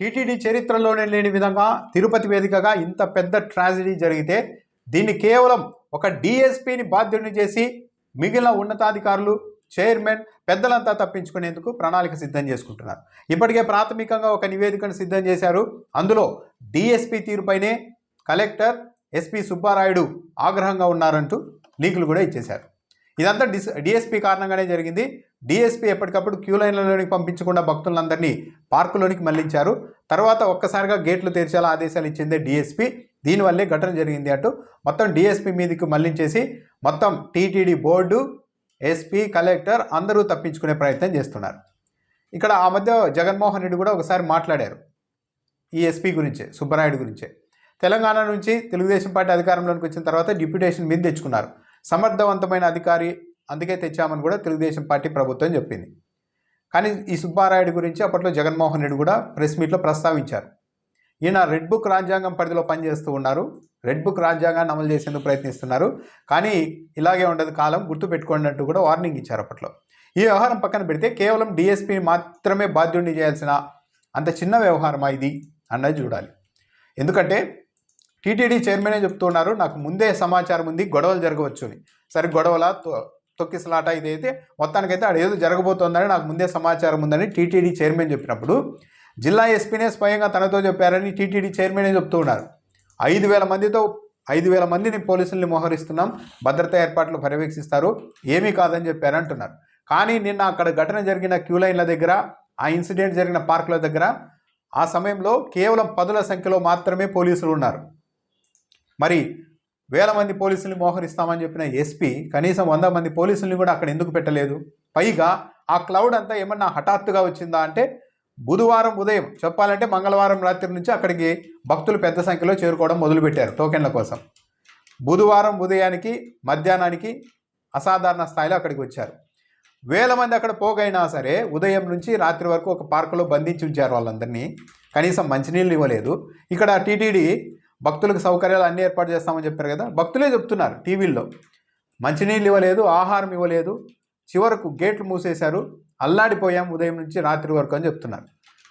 TTD చరిత్రలోనే లేని విధంగా తిరుపతి వేదికగా ఇంత పెద్ద ట్రాజడీ జరిగితే దీన్ని కేవలం ఒక డిఎస్పీని బాధ్యుడిని చేసి మిగిలిన ఉన్నతాధికారులు చైర్మన్ పెద్దలంతా తప్పించుకునేందుకు ప్రణాళిక సిద్ధం చేసుకుంటున్నారు. ఇప్పటికే ప్రాథమికంగా ఒక నివేదికను సిద్ధం చేశారు. అందులో డిఎస్పీ తీరుపైనే కలెక్టర్ ఎస్పీ సుబ్బారాయుడు ఆగ్రహంగా ఉన్నారంటూ లీకులు కూడా ఇచ్చేశారు. ఇదంతా డిస్ డిఎస్పీ కారణంగానే జరిగింది. డిఎస్పీ ఎప్పటికప్పుడు క్యూ లైన్లలోనికి పంపించకుండా భక్తులందరినీ పార్కులోనికి మళ్ళించారు. తర్వాత ఒక్కసారిగా గేట్లు తెరిచేలా ఆదేశాలు ఇచ్చిందే డిఎస్పీ. దీనివల్లే ఘటన జరిగింది అంటూ. మొత్తం డిఎస్పీ మీదకి మళ్ళించేసి మొత్తం టీటీడీ బోర్డు ఎస్పీ కలెక్టర్ అందరూ తప్పించుకునే ప్రయత్నం చేస్తున్నారు. ఇక్కడ ఆ మధ్య జగన్మోహన్ రెడ్డి కూడా ఒకసారి మాట్లాడారు. ఈ ఎస్పీ గురించే సుబ్బరాయుడు గురించే. తెలంగాణ నుంచి తెలుగుదేశం పార్టీ అధికారంలోకి వచ్చిన తర్వాత డిప్యూటేషన్ మీద తెచ్చుకున్నారు. సమర్థవంతమైన అధికారి అందుకే తెచ్చామని కూడా తెలుగుదేశం పార్టీ ప్రభుత్వం చెప్పింది. కానీ ఈ సుబ్బారాయుడు గురించి అప్పట్లో జగన్మోహన్ రెడ్డి కూడా ప్రెస్ మీట్లో ప్రస్తావించారు. ఈయన రెడ్ బుక్ రాజ్యాంగం పరిధిలో పనిచేస్తూ ఉన్నారు. రెడ్ బుక్ రాజ్యాంగాన్ని అమలు చేసేందుకు ప్రయత్నిస్తున్నారు. కానీ ఇలాగే ఉండదు కాలం గుర్తుపెట్టుకోండి అంటూ కూడా వార్నింగ్ ఇచ్చారు అప్పట్లో. ఈ వ్యవహారం పక్కన పెడితే కేవలం డిఎస్పీ మాత్రమే బాధ్యుడిని చేయాల్సిన అంత చిన్న వ్యవహారమా ఇది అన్నది చూడాలి. ఎందుకంటే టీటీడీ చైర్మనే చెప్తున్నారు నాకు ముందే సమాచారం ఉంది గొడవలు జరగవచ్చు అని సరే గొడవల తొక్కిసలాట ఇదైతే మొత్తానికైతే ఆడ ఏదో జరగబోతోందని నాకు ముందే సమాచారం ఉందని టీటీడీ చైర్మన్ చెప్పినప్పుడు జిల్లా ఎస్పీనే స్వయంగా తనతో చెప్పారని టీటీడీ చైర్మనే చెప్తూ ఉన్నారు. ఐదు వేల మందితో ఐదు వేల మందిని పోలీసుల్ని మోహరిస్తున్నాం భద్రతా ఏర్పాట్లు పర్యవేక్షిస్తారు ఏమీ కాదని చెప్పారంటున్నారు కానీ నిన్న అక్కడ ఘటన జరిగిన క్యూ లైన్ల దగ్గర ఆ ఇన్సిడెంట్ జరిగిన పార్కుల దగ్గర ఆ సమయంలో కేవలం పదుల సంఖ్యలో మాత్రమే పోలీసులు ఉన్నారు. మరి వేల మంది పోలీసుల్ని మోహరిస్తామని చెప్పిన ఎస్పీ కనీసం వంద మంది పోలీసుల్ని కూడా అక్కడ ఎందుకు పెట్టలేదు? పైగా ఆ క్లౌడ్ అంతా ఏమన్నా హఠాత్తుగా వచ్చిందా అంటే బుధవారం ఉదయం చెప్పాలంటే మంగళవారం రాత్రి నుంచి అక్కడికి భక్తులు పెద్ద సంఖ్యలో చేరుకోవడం మొదలుపెట్టారు టోకెన్ల కోసం. బుధవారం ఉదయానికి మధ్యాహ్నానికి అసాధారణ స్థాయిలో అక్కడికి వచ్చారు. వేల మంది అక్కడ పోగైనా సరే ఉదయం నుంచి రాత్రి వరకు ఒక పార్కులో బంధించి ఉంచారు వాళ్ళందరినీ. కనీసం మంచినీళ్ళు ఇవ్వలేదు. ఇక్కడ టీటీడీ భక్తులకు సౌకర్యాలు అన్నీ ఏర్పాటు చేస్తామని చెప్పారు కదా? భక్తులే చెప్తున్నారు టీవీల్లో. మంచినీళ్ళు ఇవ్వలేదు ఆహారం ఇవ్వలేదు. చివరకు గేట్లు మూసేశారు. అల్లాడిపోయాం ఉదయం నుంచి రాత్రి వరకు అని చెప్తున్నారు.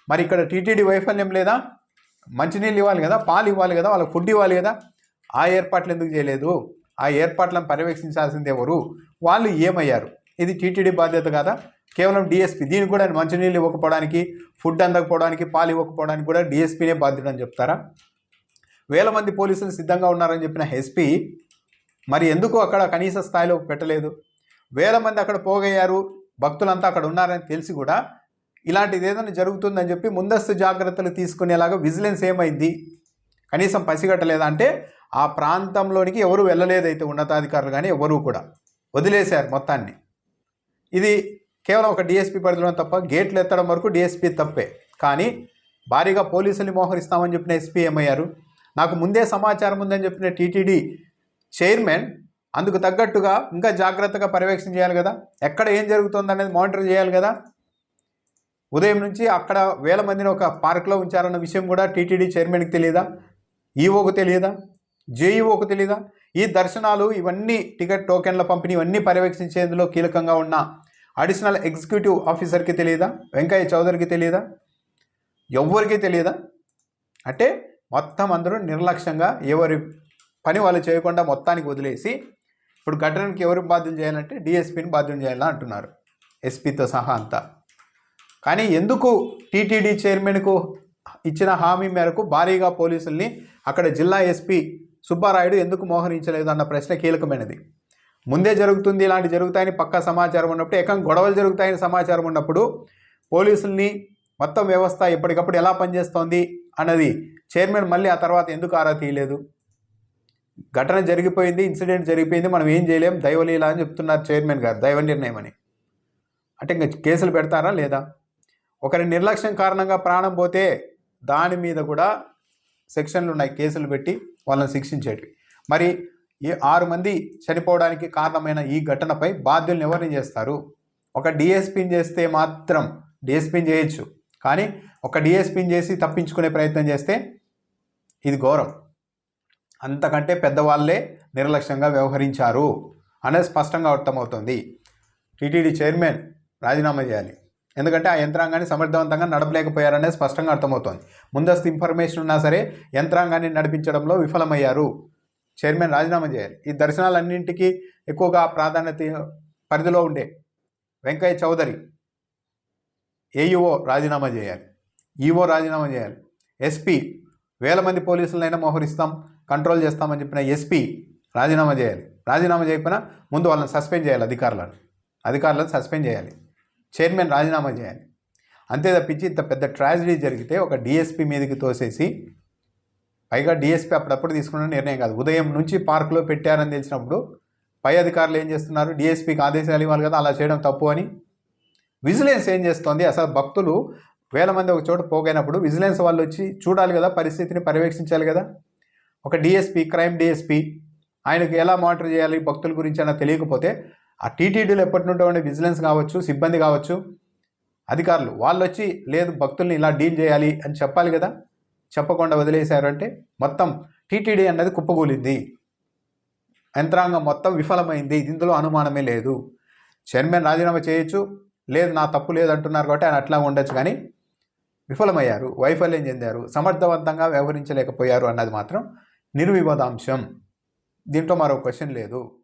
మరి ఇక్కడ టీటీడీ వైఫల్యం లేదా? మంచినీళ్ళు ఇవ్వాలి కదా? పాలు ఇవ్వాలి కదా? వాళ్ళకి ఫుడ్ ఇవ్వాలి కదా? ఆ ఏర్పాట్లు ఎందుకు చేయలేదు? ఆ ఏర్పాట్లను పర్యవేక్షించాల్సింది ఎవరు? వాళ్ళు ఏమయ్యారు? ఇది టీటీడీ బాధ్యత కదా? కేవలం డిఎస్పీ. దీనికి కూడా మంచినీళ్ళు ఇవ్వకపోవడానికి ఫుడ్ అందకపోవడానికి పాలు ఇవ్వకపోవడానికి కూడా డిఎస్పీనే బాధ్యత అని చెప్తారా? వేల మంది పోలీసులు సిద్ధంగా ఉన్నారని చెప్పిన ఎస్పీ మరి ఎందుకు అక్కడ కనీస స్థాయిలో పెట్టలేదు? వేల మంది అక్కడ పోగయ్యారు భక్తులంతా అక్కడ ఉన్నారని తెలిసి కూడా ఇలాంటిది ఏదైనా జరుగుతుందని చెప్పి ముందస్తు జాగ్రత్తలు తీసుకునేలాగా విజిలెన్స్ ఏమైంది? కనీసం పసిగట్టలేదా? అంటే ఆ ప్రాంతంలోనికి ఎవరు వెళ్ళలేదైతే ఉన్నతాధికారులు కానీ ఎవరు కూడా. వదిలేశారు మొత్తాన్ని. ఇది కేవలం ఒక డిఎస్పీ పరిధిలో తప్ప గేట్లు ఎత్తడం వరకు డిఎస్పీ తప్పే. కానీ భారీగా పోలీసుల్ని మోహరిస్తామని చెప్పిన ఎస్పీ ఏమయ్యారు? నాకు ముందే సమాచారం ఉందని చెప్పిన టీటీడీ చైర్మన్ అందుకు తగ్గట్టుగా ఇంకా జాగ్రత్తగా పర్యవేక్షణ చేయాలి కదా? ఎక్కడ ఏం జరుగుతుంది అనేది మానిటర్ చేయాలి కదా? ఉదయం నుంచి అక్కడ వేల మందిని ఒక పార్క్లో ఉంచారన్న విషయం కూడా టీటీడీ చైర్మన్కి తెలియదా ఈఓకు తెలియదా జేఈఓకు తెలియదా ఈ దర్శనాలు ఇవన్నీ టికెట్ టోకెన్ల పంపిణీ ఇవన్నీ పర్యవేక్షించేందులో కీలకంగా ఉన్న అడిషనల్ ఎగ్జిక్యూటివ్ ఆఫీసర్కి తెలియదా వెంకయ్య చౌదరికి తెలియదా ఎవ్వరికీ తెలియదా అంటే మొత్తం అందరూ నిర్లక్ష్యంగా ఎవరి పని వాళ్ళు చేయకుండా మొత్తానికి వదిలేసి ఇప్పుడు ఘటనకి ఎవరు బాధ్యం చేయాలంటే డిఎస్పీని బాధ్యం చేయాలని అంటున్నారు. ఎస్పీతో సహా అంతా. కానీ ఎందుకు టీటీడీ చైర్మన్కు ఇచ్చిన హామీ మేరకు భారీగా పోలీసుల్ని అక్కడ జిల్లా ఎస్పీ సుబ్బారాయుడు ఎందుకు మోహరించలేదు అన్న ప్రశ్న కీలకమైనది. ముందే జరుగుతుంది ఇలాంటి జరుగుతాయని పక్కా సమాచారం ఉన్నప్పుడు ఏకంగా గొడవలు జరుగుతాయని సమాచారం ఉన్నప్పుడు పోలీసుల్ని మొత్తం వ్యవస్థ ఎప్పటికప్పుడు ఎలా పనిచేస్తోంది అన్నది చైర్మన్ మళ్ళీ ఆ తర్వాత ఎందుకు ఆరా తీయలేదు? ఘటన జరిగిపోయింది ఇన్సిడెంట్ జరిగిపోయింది మనం ఏం చేయలేం దైవలీల అని చెప్తున్నారు చైర్మన్ గారు దైవ నిర్ణయం అని అంటే ఇంకా కేసులు పెడతారా లేదా? ఒకరి నిర్లక్ష్యం కారణంగా ప్రాణం పోతే దాని మీద కూడా సెక్షన్లు ఉన్నాయి కేసులు పెట్టి వాళ్ళని శిక్షించేటివి. మరి ఈ ఆరు మంది చనిపోవడానికి కారణమైన ఈ ఘటనపై బాధ్యులను ఎవరిని చేస్తారు? ఒక డిఎస్పీని చేస్తే మాత్రం డిఎస్పీని చేయొచ్చు. కానీ ఒక డిఎస్పీని చేసి తప్పించుకునే ప్రయత్నం చేస్తే ఇది ఘోరం. అంతకంటే పెద్దవాళ్ళే నిర్లక్ష్యంగా వ్యవహరించారు అనేది స్పష్టంగా అర్థమవుతుంది. టీటీడీ చైర్మన్ రాజీనామా చేయాలి. ఎందుకంటే ఆ యంత్రాంగాన్ని సమర్థవంతంగా నడపలేకపోయారనేది స్పష్టంగా అర్థమవుతోంది. ముందస్తు ఇన్ఫర్మేషన్ ఉన్నా సరే యంత్రాంగాన్ని నడిపించడంలో విఫలమయ్యారు. చైర్మన్ రాజీనామా చేయాలి. ఈ దర్శనాలన్నింటికీ ఎక్కువగా ప్రాధాన్యత పరిధిలో ఉండే వెంకయ్య చౌదరి ఏఈఓ రాజీనామా చేయాలి. ఈఓ రాజీనామా చేయాలి. ఎస్పీ వేల మంది పోలీసులనైనా మోహరిస్తాం కంట్రోల్ చేస్తామని చెప్పిన ఎస్పీ రాజీనామా చేయాలి. రాజీనామా చేయకపోయినా ముందు వాళ్ళని సస్పెండ్ చేయాలి అధికారులను. అధికారులను సస్పెండ్ చేయాలి. చైర్మన్ రాజీనామా చేయాలి. అంతే తప్పించి ఇంత పెద్ద ట్రాజడీ జరిగితే ఒక డిఎస్పీ మీదకి తోసేసి పైగా డిఎస్పీ అప్పుడప్పుడు తీసుకున్న నిర్ణయం కాదు. ఉదయం నుంచి పార్కులో పెట్టారని తెలిసినప్పుడు పై అధికారులు ఏం చేస్తున్నారు? డిఎస్పీకి ఆదేశాలు ఇవ్వాలి కదా అలా చేయడం తప్పు అని విజిలెన్స్ ఏం చేస్తోంది? అసలు భక్తులు వేల మంది ఒక చోట పోగైనప్పుడు విజిలెన్స్ వాళ్ళు వచ్చి చూడాలి కదా పరిస్థితిని పర్యవేక్షించాలి కదా? ఒక డిఎస్పీ క్రైమ్ డిఎస్పీ ఆయనకు ఎలా మానిటర్ చేయాలి భక్తుల గురించి అన్న తెలియకపోతే ఆ టీటీడీలో ఎప్పటి నుండో ఉండే విజిలెన్స్ కావచ్చు సిబ్బంది కావచ్చు అధికారులు వాళ్ళు వచ్చి లేదు భక్తుల్ని ఇలా డీల్ చేయాలి అని చెప్పాలి కదా? చెప్పకుండా వదిలేశారంటే మొత్తం టీటీడీ అన్నది కుప్పకూలింది. యంత్రాంగం మొత్తం విఫలమైంది. ఇందులో అనుమానమే లేదు. చైర్మన్ రాజీనామా చేయొచ్చు. లేదు నా తప్పు లేదు అంటున్నారు కాబట్టి ఆయన అట్లా ఉండొచ్చు. కానీ విఫలమయ్యారు వైఫల్యం చెందారు సమర్థవంతంగా వ్యవహరించలేకపోయారు అన్నది మాత్రం నిర్వివాదాంశం. దీంట్లో మరో క్వశ్చన్ లేదు.